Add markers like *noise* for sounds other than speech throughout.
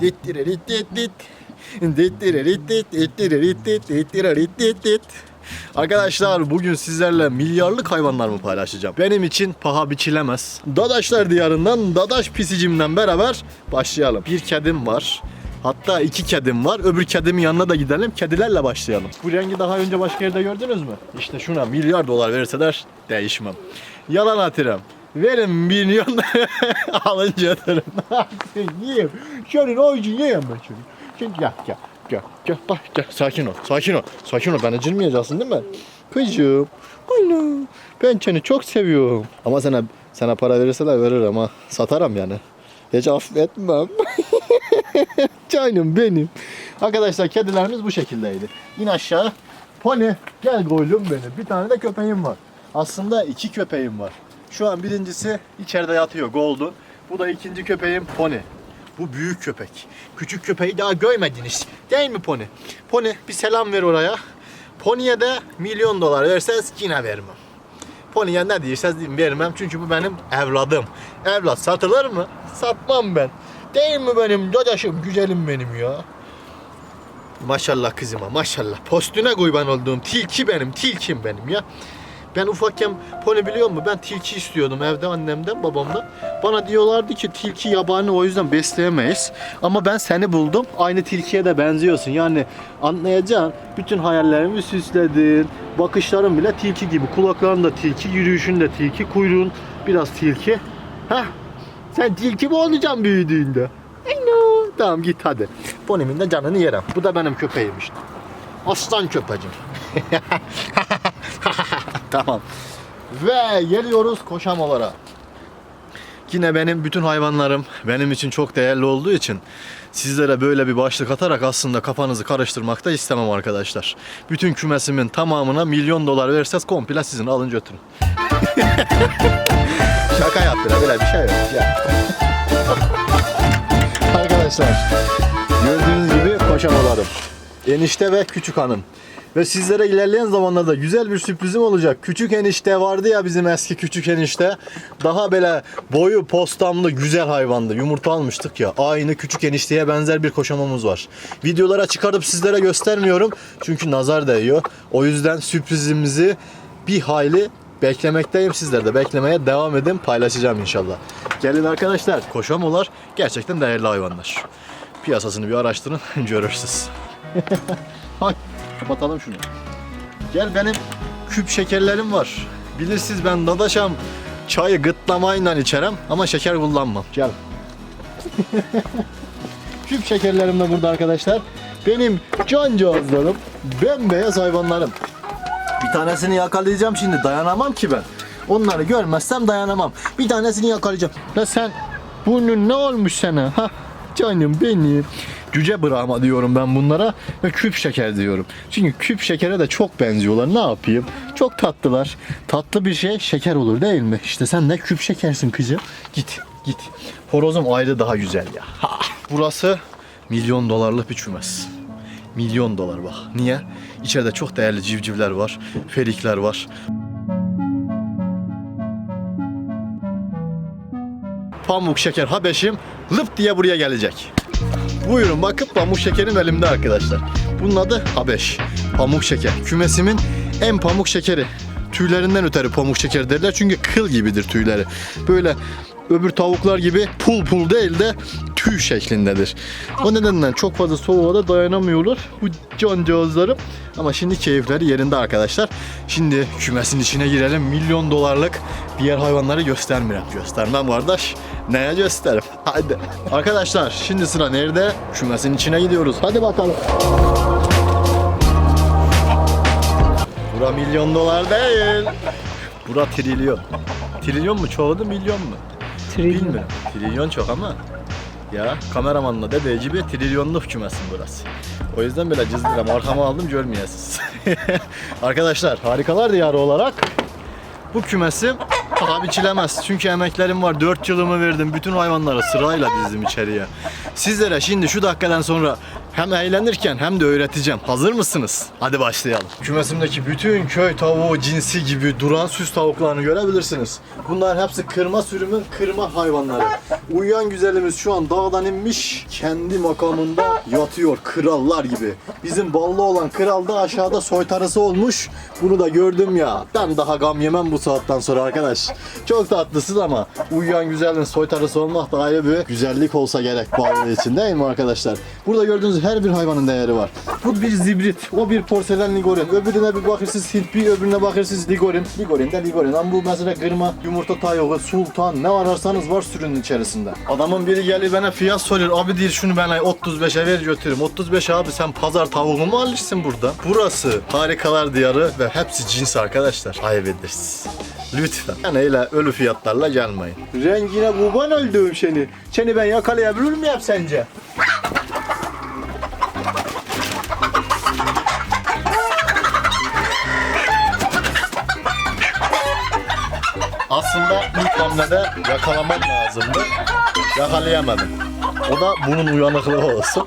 Dittiririttit. Dittiririttit, dittiririttit, dittiririttit. Arkadaşlar bugün sizlerle milyarlık hayvanlar mı paylaşacağım? Benim için paha biçilemez. Dadaşlar diyarından Dadaş pisicimden beraber başlayalım. Bir kedim var. Hatta iki kedim var. Öbür kedimin yanına da gidelim. Kedilerle başlayalım. Bu rengi daha önce başka yerde gördünüz mü? İşte şuna milyar dolar verseler değişmem. Yalan atırım. Verin milyon *laughs* alınca atarım. Yiyeyim. Şöyle oyuncu yiyeyim ben şöyle. Şimdi gel gel. Gel gel bak gel sakin ol sakin ol sakin ol beni acırmayacaksın değil mi? Kızım ana ben seni çok seviyorum. Ama sana sana para verirseler veririm ha satarım yani. Hiç affetmem. *laughs* Canım benim. Arkadaşlar kedilerimiz bu şekildeydi. İn aşağı. Pony gel goylum benim. Bir tane de köpeğim var. Aslında iki köpeğim var. Şu an birincisi içeride yatıyor Golden. Bu da ikinci köpeğim Pony. Bu büyük köpek. Küçük köpeği daha görmediniz. Değil mi Pony? Pony bir selam ver oraya. Pony'e de milyon dolar verseniz yine vermem. Pony'e ne deyin vermem çünkü bu benim evladım. Evlat satılır mı? Satmam ben. Değil mi benim dadaşım, güzelim benim ya. Maşallah kızıma maşallah. Postüne kurban olduğum tilki benim, tilkim benim ya. Ben ufakken pony biliyor musun? Ben tilki istiyordum evde annemden, babamdan. Bana diyorlardı ki tilki yabani o yüzden besleyemeyiz. Ama ben seni buldum. Aynı tilkiye de benziyorsun. Yani anlayacaksın. Bütün hayallerimi süsledin. Bakışların bile tilki gibi. Kulakların da tilki, yürüyüşün de tilki, kuyruğun biraz tilki. Heh. Sen tilki mi olacaksın büyüdüğünde? Aynen. Tamam git hadi. Ponimin de canını yerim. Bu da benim köpeğim işte. Aslan köpecim. *laughs* tamam. Ve geliyoruz koşamalara. Yine benim bütün hayvanlarım benim için çok değerli olduğu için sizlere böyle bir başlık atarak aslında kafanızı karıştırmak da istemem arkadaşlar. Bütün kümesimin tamamına milyon dolar verseniz komple sizin alın götürün. *laughs* Şaka yaptım böyle bir şey yok ya. *laughs* Arkadaşlar gördüğünüz gibi koşamalarım. Enişte ve küçük hanım. Ve sizlere ilerleyen zamanlarda güzel bir sürprizim olacak. Küçük enişte vardı ya bizim eski küçük enişte. Daha böyle boyu postamlı güzel hayvandı. Yumurta almıştık ya. Aynı küçük enişteye benzer bir koşamamız var. Videolara çıkarıp sizlere göstermiyorum. Çünkü nazar değiyor. O yüzden sürprizimizi bir hayli beklemekteyim. Sizler de beklemeye devam edin. Paylaşacağım inşallah. Gelin arkadaşlar. Koşamolar gerçekten değerli hayvanlar. Piyasasını bir araştırın. *laughs* Görürsünüz. *laughs* Hay. Kapatalım şunu. Gel benim küp şekerlerim var. Bilirsiniz ben dadaşam çayı gıtlamayla içerim ama şeker kullanmam. Gel. *laughs* küp şekerlerim de burada arkadaşlar. Benim can cihazlarım, bembeyaz hayvanlarım. Bir tanesini yakalayacağım şimdi dayanamam ki ben. Onları görmezsem dayanamam. Bir tanesini yakalayacağım. La sen bunun ne olmuş sana? Ha canım benim. Cüce Brahma diyorum ben bunlara ve küp şeker diyorum. Çünkü küp şekere de çok benziyorlar. Ne yapayım? Çok tatlılar. Tatlı bir şey şeker olur değil mi? İşte sen de küp şekersin kızım. Git git. Horozum ayrı daha güzel ya. Ha. Burası milyon dolarlık bir kümes. Milyon dolar bak. Niye? İçeride çok değerli civcivler var. Felikler var. Pamuk şeker Habeşim lıp diye buraya gelecek. Buyurun bakın pamuk şekerim elimde arkadaşlar. Bunun adı Habeş. Pamuk şeker. Kümesimin en pamuk şekeri. Tüylerinden ötürü pamuk şeker derler çünkü kıl gibidir tüyleri. Böyle öbür tavuklar gibi pul pul değil de tüy şeklindedir. O nedenden çok fazla soğuğa da dayanamıyorlar bu cancağızlarım. Ama şimdi keyifleri yerinde arkadaşlar. Şimdi kümesin içine girelim. Milyon dolarlık diğer hayvanları göstermiyorum. Göstermem kardeş. Neye gösteririm? Hadi. Arkadaşlar şimdi sıra nerede? Kümesin içine gidiyoruz. Hadi bakalım. Bura milyon dolar değil. Bura trilyon. Trilyon mu çoğudu milyon mu? Bilmiyorum. Trilyon çok ama. Ya kameramanla dediği gibi trilyonluk kümesin burası. O yüzden böyle cızdıram arkama aldım görmeyesiz. *laughs* Arkadaşlar harikalar diyarı olarak bu kümesi paha biçilemez. Çünkü emeklerim var. 4 yılımı verdim. Bütün hayvanları sırayla dizdim içeriye. Sizlere şimdi şu dakikadan sonra hem eğlenirken hem de öğreteceğim. Hazır mısınız? Hadi başlayalım. Kümesimdeki bütün köy tavuğu cinsi gibi duran süs tavuklarını görebilirsiniz. Bunlar hepsi kırma sürümün kırma hayvanları. Uyuyan güzelimiz şu an dağdan inmiş, kendi makamında yatıyor krallar gibi. Bizim ballı olan kral da aşağıda soytarısı olmuş. Bunu da gördüm ya. Ben daha gam yemem bu saatten sonra arkadaş. Çok tatlısın ama uyuyan güzelin soytarısı olmak da ayrı bir güzellik olsa gerek ballı için değil mi arkadaşlar? Burada gördüğünüz her bir hayvanın değeri var. Bu bir zibrit, o bir porselen ligorin. Öbürüne bir bakırsınız Hintpi, öbürüne bakırsınız ligorin. Ligorin de ligorin. Ama bu mesela kırma, yumurta tayoğu, sultan ne ararsanız var sürünün içerisinde. Adamın biri gelir bana fiyat soruyor. Abi değil şunu bana 35'e ver götürürüm. 35 abi sen pazar tavuğu mu alırsın burada? Burası harikalar diyarı ve hepsi cins arkadaşlar. Ayıp edersiniz. Lütfen. Yani öyle ölü fiyatlarla gelmeyin. Rengine kurban öldüğüm seni. Seni ben yakalayabilir miyim sence? İlk hamlede yakalamam lazımdı. Yakalayamadım. O da bunun uyanıklığı olsun.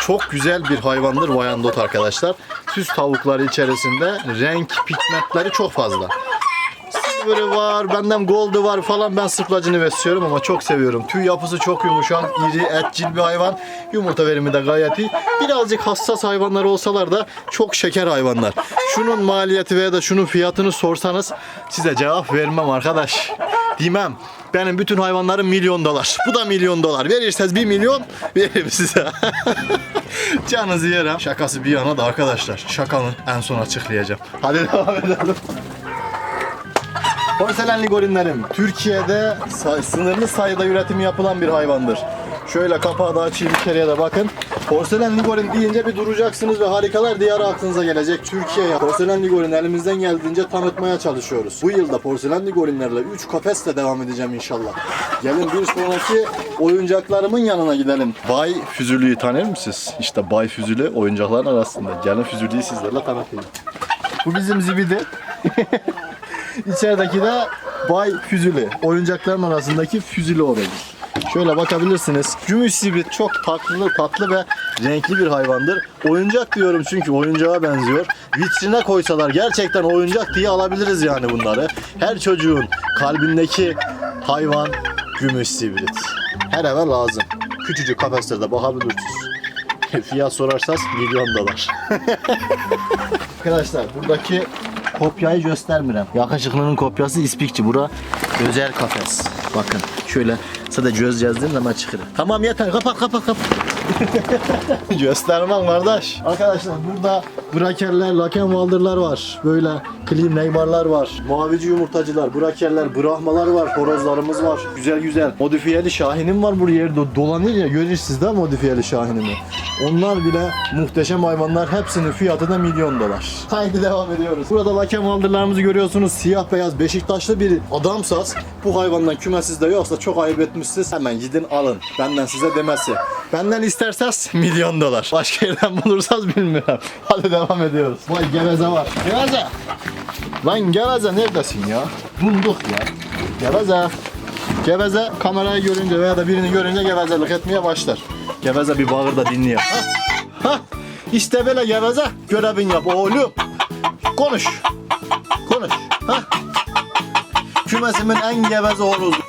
Çok güzel bir hayvandır Wyandotte arkadaşlar. Süs tavukları içerisinde renk pigmentleri çok fazla. Silver'ı var, benden gold'u var falan ben sırtlacını besliyorum ama çok seviyorum. Tüy yapısı çok yumuşak, iri, etçil bir hayvan. Yumurta verimi de gayet iyi. Birazcık hassas hayvanlar olsalar da çok şeker hayvanlar. Şunun maliyeti veya da şunun fiyatını sorsanız size cevap vermem arkadaş. Demem. Benim bütün hayvanlarım milyon dolar. Bu da milyon dolar. Verirseniz bir milyon veririm size. *laughs* Canınızı yerim. Şakası bir yana da arkadaşlar. Şakanın en son açıklayacağım. Hadi devam edelim. Porselen ligorinlerim Türkiye'de sınırlı sayıda üretimi yapılan bir hayvandır. Şöyle kapağı da açayım içeriye de bakın. Porselen ligorin deyince bir duracaksınız ve harikalar diyarı aklınıza gelecek. Türkiye'ye porselen ligorin elimizden geldiğince tanıtmaya çalışıyoruz. Bu yılda porselen ligorinlerle 3 kafesle devam edeceğim inşallah. Gelin bir sonraki oyuncaklarımın yanına gidelim. Bay Füzülü'yü tanır mısınız? İşte Bay Füzülü oyuncakların arasında. Gelin Füzülü'yü sizlerle tanıtayım. Bu bizim zibidi. *laughs* İçerideki de Bay Füzülü. Oyuncakların arasındaki füzülü olayı. Şöyle bakabilirsiniz. Gümüş zibit çok tatlı, tatlı ve renkli bir hayvandır. Oyuncak diyorum çünkü oyuncağa benziyor. Vitrine koysalar gerçekten oyuncak diye alabiliriz yani bunları. Her çocuğun kalbindeki hayvan gümüş zibrit. Her eve lazım. Küçücük kafeslerde bakabilirsiniz. Fiyat sorarsanız milyon dolar. *laughs* Arkadaşlar buradaki kopyayı göstermirəm. Yakışıklının kopyası ispikçi. Bura özel kafes. Bakın şöyle sadece göz yazdım zaman çıkır. Tamam yeter kapat kapat kapat. *laughs* Göstermem kardeş. Arkadaşlar burada brakerler, lakenwalderlar var. Böyle clean neymarlar var. Mavici yumurtacılar, brakerler, brahmalar var. Horozlarımız var. Güzel güzel. Modifiyeli şahinim var buraya yerde dolanıyor ya. Görürsünüz de modifiyeli şahinimi. Onlar bile muhteşem hayvanlar. Hepsinin fiyatı da milyon dolar. Haydi devam ediyoruz. Burada lakenwalderlarımızı görüyorsunuz. Siyah beyaz Beşiktaşlı bir adamsaz. Bu hayvandan kümesizde yoksa çok ayıp etmişsiniz. Hemen gidin alın. Benden size demesi. Benden isterseniz *laughs* milyon dolar. Başka yerden bulursanız bilmiyorum. Hadi devam ediyoruz. Vay geveze var. Geveze. Lan geveze neredesin ya? Bulduk ya. Geveze. Geveze kamerayı görünce veya da birini görünce gevezelik etmeye başlar. Geveze bir bağır da dinliyor. Ha? Ha? İşte böyle geveze görevin yap oğlum. Konuş. Konuş. Ha? Kümesimin en geveze horozu.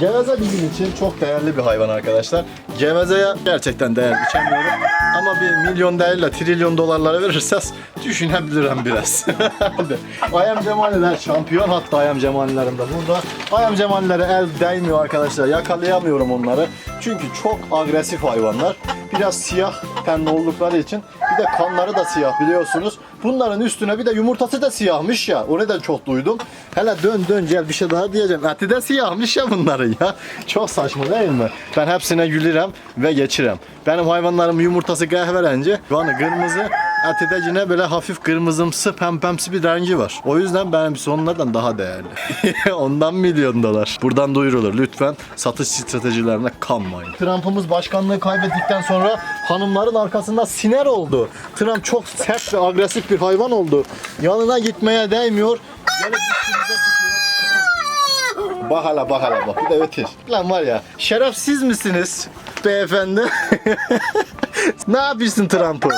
Geveze bizim için çok değerli bir hayvan arkadaşlar. Gevezeye gerçekten değer biçemiyorum. Ama bir milyon değil de trilyon dolarlara verirseniz düşünebilirim biraz. Ayam Cemaliler şampiyon hatta Ayam Cemalilerim de burada. Ayam Cemalilere el değmiyor arkadaşlar. Yakalayamıyorum onları. Çünkü çok agresif hayvanlar. Biraz siyah tenli oldukları için bir de kanları da siyah biliyorsunuz. Bunların üstüne bir de yumurtası da siyahmış ya. Onu da çok duydum. Hele dön dön gel bir şey daha diyeceğim. Eti de siyahmış ya bunların ya. Çok saçma değil mi? Ben hepsine gülürüm ve geçirem. Benim hayvanlarım yumurtası kahverengi. Yani kırmızı yine böyle hafif kırmızımsı pempemsi bir rengi var. O yüzden benim onlardan daha değerli. *laughs* Ondan milyon dolar. Buradan duyurulur. Lütfen satış stratejilerine kanmayın. Trump'ımız başkanlığı kaybettikten sonra hanımların arkasında siner oldu. Trump çok sert ve agresif bir hayvan oldu. Yanına gitmeye değmiyor. Gelip üstümüze. Bak. Bir de ötür. Lan var ya şerefsiz misiniz beyefendi? *laughs* ne yapıyorsun Trump'ı?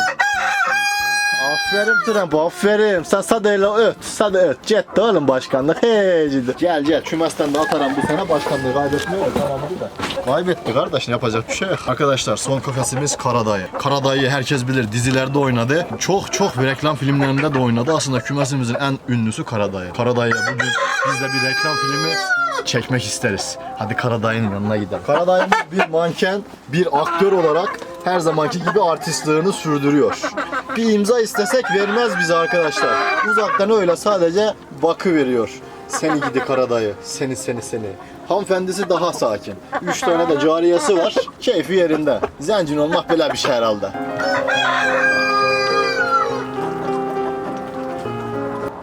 Aferin Trump aferin. Sen sadece öt. Sade öt. De oğlum başkanlık. Hey ciddi. Gel gel. Kümesten de atarım bu sene başkanlığı kaybetmiyor. Tamam da. Kaybetti kardeş yapacak bir şey yok. Arkadaşlar son kafesimiz Karadayı. Karadayı herkes bilir. Dizilerde oynadı. Çok çok reklam filmlerinde de oynadı. Aslında kümesimizin en ünlüsü Karadayı. Karadayı'ya bugün biz de bir reklam filmi çekmek isteriz. Hadi Karadayı'nın yanına gidelim. Karadayı'mız bir manken, bir aktör olarak her zamanki gibi artistliğini sürdürüyor. Bir imza istesek vermez bize arkadaşlar. Uzaktan öyle sadece bakı veriyor. Seni gidi Karadayı, seni seni seni. Hanımefendisi daha sakin. Üç tane de cariyesi var. Keyfi yerinde. Zencin olmak böyle bir şey herhalde.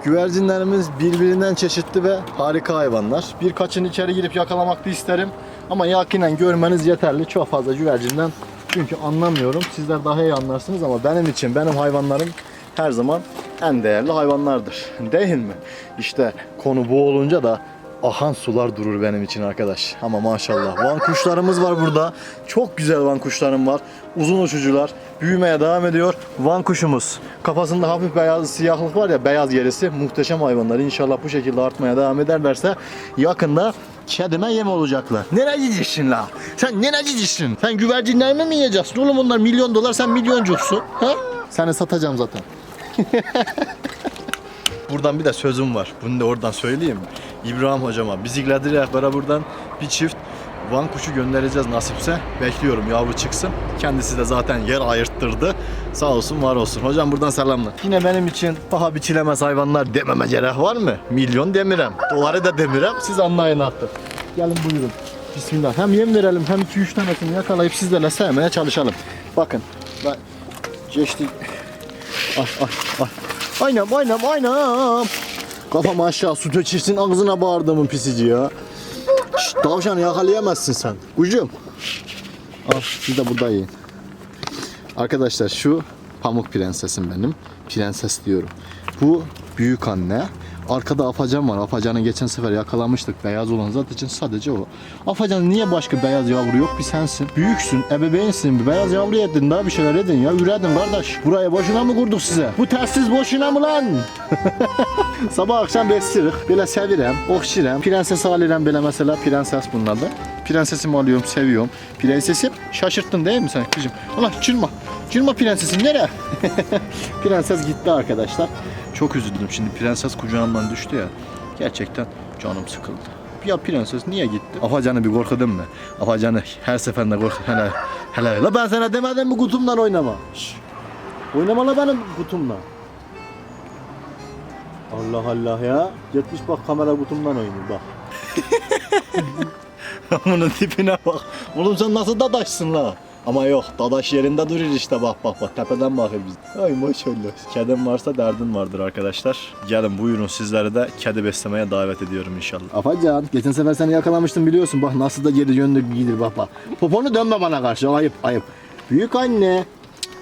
Güvercinlerimiz birbirinden çeşitli ve harika hayvanlar. Birkaçını içeri girip yakalamak da isterim. Ama yakinen görmeniz yeterli. Çok fazla güvercinden çünkü anlamıyorum. Sizler daha iyi anlarsınız ama benim için benim hayvanlarım her zaman en değerli hayvanlardır. Değil mi? İşte konu bu olunca da ahan sular durur benim için arkadaş. Ama maşallah. Van kuşlarımız var burada. Çok güzel van kuşlarım var. Uzun uçucular. Büyümeye devam ediyor. Van kuşumuz. Kafasında hafif beyaz siyahlık var ya beyaz gerisi. Muhteşem hayvanlar. İnşallah bu şekilde artmaya devam ederlerse yakında kedime yem olacaklar. Nereye gidiyorsun la? Sen nereye gidiyorsun? Sen güvercinlerimi mi yiyeceksin? Oğlum onlar milyon dolar sen milyoncuksun. Ha? Seni satacağım zaten. *laughs* Buradan bir de sözüm var. Bunu da oradan söyleyeyim? İbrahim hocama bizikledir rehbere buradan bir çift Van kuşu göndereceğiz nasipse. Bekliyorum yavru çıksın. Kendisi de zaten yer ayırttırdı. Sağ olsun var olsun. Hocam buradan selamlar. Yine benim için paha biçilemez hayvanlar dememe gerek var mı? Milyon demirem. Doları da demirem. Siz anlayın artık. Gelin buyurun. Bismillah. Hem yem verelim hem 2-3 tanesini yakalayıp sizlerle sevmeye çalışalım. Bakın. Ben geçti. Ay ay ay. Aynam aynam aynam. Kafam aşağı su dökirsin ağzına bağırdımın pisici ya. Şşt, tavşanı yakalayamazsın sen. Kucum. Al siz de burada yiyin. Arkadaşlar şu pamuk prensesim benim. Prenses diyorum. Bu büyük anne. Arkada afacan var. Afacanı geçen sefer yakalamıştık. Beyaz olan zat için sadece o. Afacan niye başka beyaz yavru yok? Bir sensin. Büyüksün. Ebeveynsin. Bir beyaz yavru yedin. Daha bir şeyler edin ya. Üredin kardeş. Buraya boşuna mı kurduk size? Bu tersiz boşuna mı lan? *laughs* Sabah akşam bestirik. Böyle sevirem, okşirem. Prenses alirem böyle mesela. Prenses bunlar da. Prensesimi alıyorum, seviyorum. Prensesim şaşırttın değil mi sen kızım? Allah çırma. Çırma prensesim nereye? *laughs* Prenses gitti arkadaşlar. Çok üzüldüm şimdi prenses kucağımdan düştü ya. Gerçekten canım sıkıldı. Ya prenses niye gitti? Afacanı bir korkudun mu? Afacanı her seferinde kork. Hele hele. La ben sana demedim mi kutumdan oynama. Şş. Oynama la benim kutumla. Allah Allah ya. Gitmiş bak kamera kutumdan oynuyor bak. *laughs* Bunun tipine bak. Oğlum sen nasıl dadaşsın la? Ama yok dadaş yerinde durur işte bak bak bak tepeden bakıyor biz. Ay maşallah. Kedim varsa derdin vardır arkadaşlar. Gelin buyurun sizleri de kedi beslemeye davet ediyorum inşallah. Afacan geçen sefer seni yakalamıştım biliyorsun bak nasıl da geri yönlü giyilir bak bak. Poponu dönme bana karşı ayıp ayıp. Büyük anne.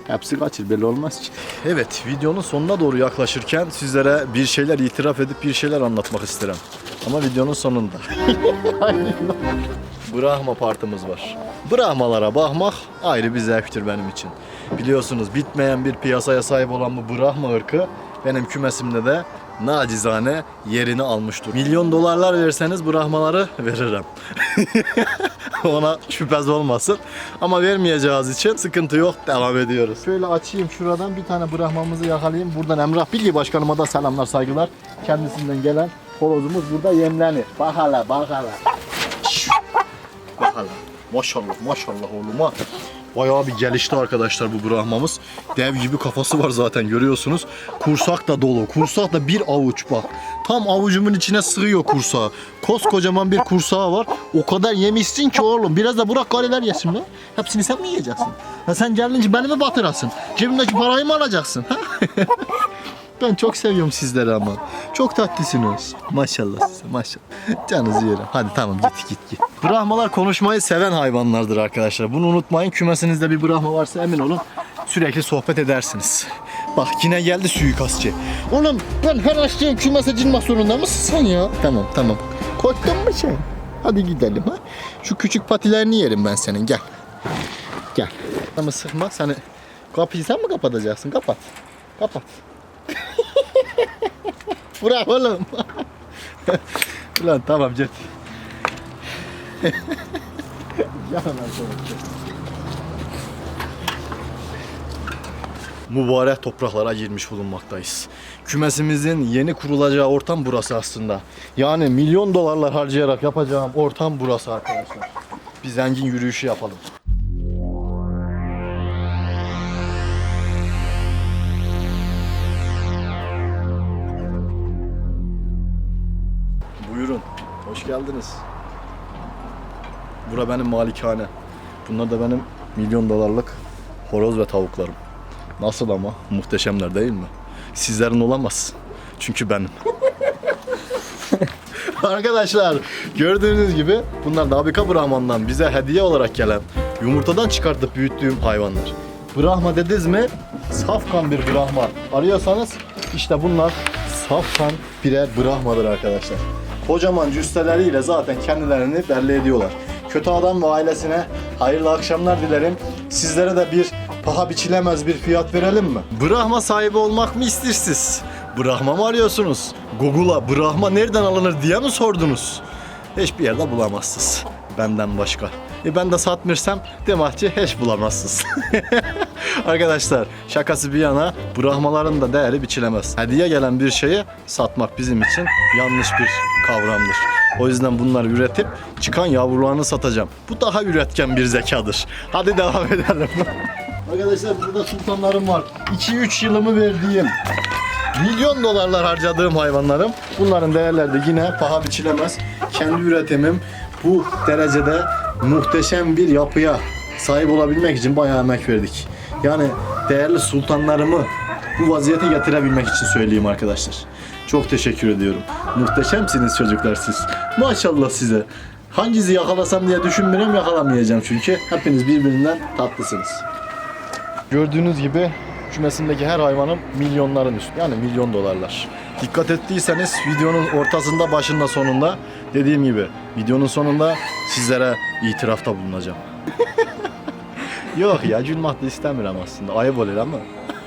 Hepsi kaçır belli olmaz ki. Evet videonun sonuna doğru yaklaşırken sizlere bir şeyler itiraf edip bir şeyler anlatmak isterim. Ama videonun sonunda. *laughs* *laughs* Brahma partımız var. Brahmalara bakmak ayrı bir zevktir benim için. Biliyorsunuz bitmeyen bir piyasaya sahip olan bu Brahma ırkı benim kümesimde de nacizane yerini almıştır. Milyon dolarlar verseniz Brahmaları veririm. *laughs* Ona şüphez olmasın. Ama vermeyeceğiz için sıkıntı yok. Devam ediyoruz. Şöyle açayım şuradan bir tane Brahmamızı yakalayayım. Buradan Emrah Bilgi Başkanıma da selamlar saygılar. Kendisinden gelen horozumuz burada yemlenir. Bak hala bak hala. Bak hala. Maşallah maşallah oğluma. Bayağı bir gelişti arkadaşlar bu Brahmamız. Dev gibi kafası var zaten görüyorsunuz. Kursak da dolu. Kursak da bir avuç bak. Tam avucumun içine sığıyor kursağı. Koskocaman bir kursağı var. O kadar yemişsin ki oğlum. Biraz da Burak Galeler yesin lan. Hepsini sen mi yiyeceksin? Ha sen gelince beni mi batırasın? Cebimdeki parayı mı alacaksın? Ha? *laughs* Ben çok seviyorum sizleri ama. Çok tatlısınız. Maşallah size maşallah. Canınızı yerim. Hadi tamam git git git. Brahmalar konuşmayı seven hayvanlardır arkadaşlar. Bunu unutmayın. Kümesinizde bir Brahma varsa emin olun sürekli sohbet edersiniz. Bak yine geldi suikastçı. Oğlum ben her açtığım kümese cinmek zorunda mısın sen ya? Tamam tamam. Korktun mu sen? Hadi gidelim ha. Şu küçük patilerini yerim ben senin gel. Gel. Ama sıkma seni. Kapıyı sen mi kapatacaksın? Kapat. Kapat. Bırak oğlum. *laughs* Ulan tamam git. Yalan mübarek topraklara girmiş bulunmaktayız. Kümesimizin yeni kurulacağı ortam burası aslında. Yani milyon dolarlar harcayarak yapacağım ortam burası arkadaşlar. Bir zengin yürüyüşü yapalım. Hoş geldiniz. Bura benim malikane. Bunlar da benim milyon dolarlık horoz ve tavuklarım. Nasıl ama? Muhteşemler değil mi? Sizlerin olamaz. Çünkü benim. *laughs* Arkadaşlar gördüğünüz gibi bunlar Nabika Brahman'dan bize hediye olarak gelen yumurtadan çıkartıp büyüttüğüm hayvanlar. Brahma dediniz mi? Safkan bir Brahma. Arıyorsanız işte bunlar safkan birer Brahmadır arkadaşlar. Kocaman cüsseleriyle zaten kendilerini belli ediyorlar. Kötü adam ve ailesine hayırlı akşamlar dilerim. Sizlere de bir paha biçilemez bir fiyat verelim mi? Brahma sahibi olmak mı istirsiniz? Brahma mı arıyorsunuz? Google'a Brahma nereden alınır diye mi sordunuz? Hiçbir yerde bulamazsınız. Benden başka. E ben de satmırsam demek hiç bulamazsınız. *laughs* Arkadaşlar şakası bir yana Brahmaların da değeri biçilemez. Hediye gelen bir şeyi satmak bizim için yanlış bir kavramdır. O yüzden bunları üretip çıkan yavrularını satacağım. Bu daha üretken bir zekadır. Hadi devam *laughs* edelim. Arkadaşlar burada sultanlarım var. 2-3 yılımı verdiğim milyon dolarlar harcadığım hayvanlarım. Bunların değerleri de yine paha biçilemez. Kendi üretimim bu derecede muhteşem bir yapıya sahip olabilmek için bayağı emek verdik. Yani değerli sultanlarımı bu vaziyete getirebilmek için söyleyeyim arkadaşlar. Çok teşekkür ediyorum. Muhteşemsiniz çocuklar siz. Maşallah size. Hangisi yakalasam diye düşünmüyorum yakalamayacağım çünkü hepiniz birbirinden tatlısınız. Gördüğünüz gibi kümesimdeki her hayvanım milyonların üstü. Yani milyon dolarlar. Dikkat ettiyseniz videonun ortasında, başında, sonunda dediğim gibi videonun sonunda sizlere itirafta bulunacağım. *laughs* Yok ya gülmek de istemiyorum aslında. Ayıp olur ama.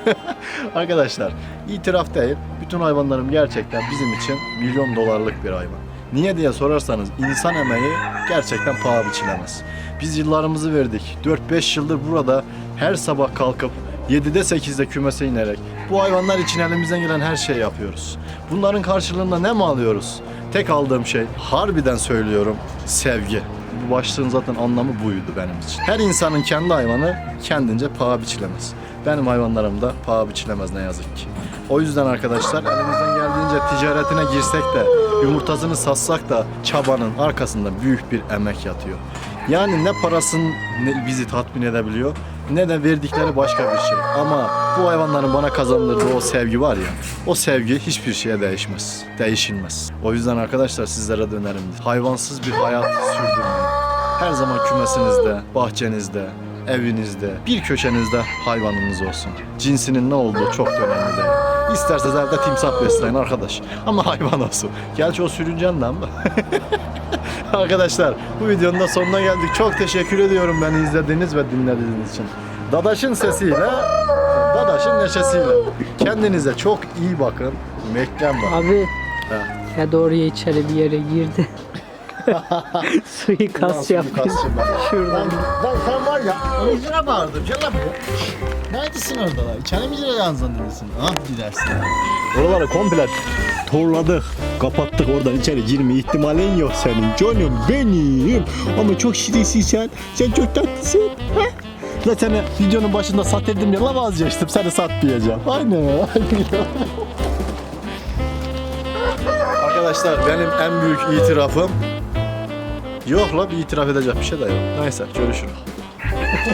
*laughs* Arkadaşlar itiraf değil. Bütün hayvanlarım gerçekten bizim için milyon dolarlık bir hayvan. Niye diye sorarsanız insan emeği gerçekten paha biçilemez. Biz yıllarımızı verdik. 4-5 yıldır burada her sabah kalkıp 7'de 8'de kümese inerek bu hayvanlar için elimizden gelen her şeyi yapıyoruz. Bunların karşılığında ne mi alıyoruz? Tek aldığım şey harbiden söylüyorum sevgi. Bu başlığın zaten anlamı buydu benim için. Her insanın kendi hayvanı kendince paha biçilemez. Benim hayvanlarım da paha biçilemez ne yazık ki. O yüzden arkadaşlar elimizden geldiğince ticaretine girsek de yumurtasını satsak da çabanın arkasında büyük bir emek yatıyor. Yani ne parasın ne bizi tatmin edebiliyor ne de verdikleri başka bir şey. Ama bu hayvanların bana kazandırdığı o sevgi var ya, o sevgi hiçbir şeye değişmez, değişilmez. O yüzden arkadaşlar sizlere dönerim. Hayvansız bir hayat sürdürmeyin. Her zaman kümesinizde, bahçenizde, evinizde, bir köşenizde hayvanınız olsun. Cinsinin ne olduğu çok önemli değil. İsterseniz evde timsah besleyin arkadaş. Ama hayvan olsun. Gerçi o sürüneceğinden ama. *laughs* *laughs* Arkadaşlar bu videonun da sonuna geldik. Çok teşekkür ediyorum beni izlediğiniz ve dinlediğiniz için. Dadaş'ın sesiyle, Dadaş'ın neşesiyle. Kendinize çok iyi bakın. Meklem var. Abi Ha. ya doğru ya içeri bir yere girdi. Suyu kas yapıyor. Şuradan. Lan sen var ya, yüzüne bağırdım. Gel lan buraya. Neredesin orada lan? İçeri mi gireceksin zannediyorsun? Ah gidersin. Oraları komple torladık. Kapattık oradan içeri girme ihtimalin yok senin. Canım benim. Ama çok şirinsin sen. Sen çok tatlısın. Ha? La seni videonun başında sat dedim ya la vazgeçtim seni satmayacağım. Aynen aynen. Arkadaşlar benim en büyük itirafım Yok la bir itiraf edecek bir şey de yok. Neyse görüşürüz.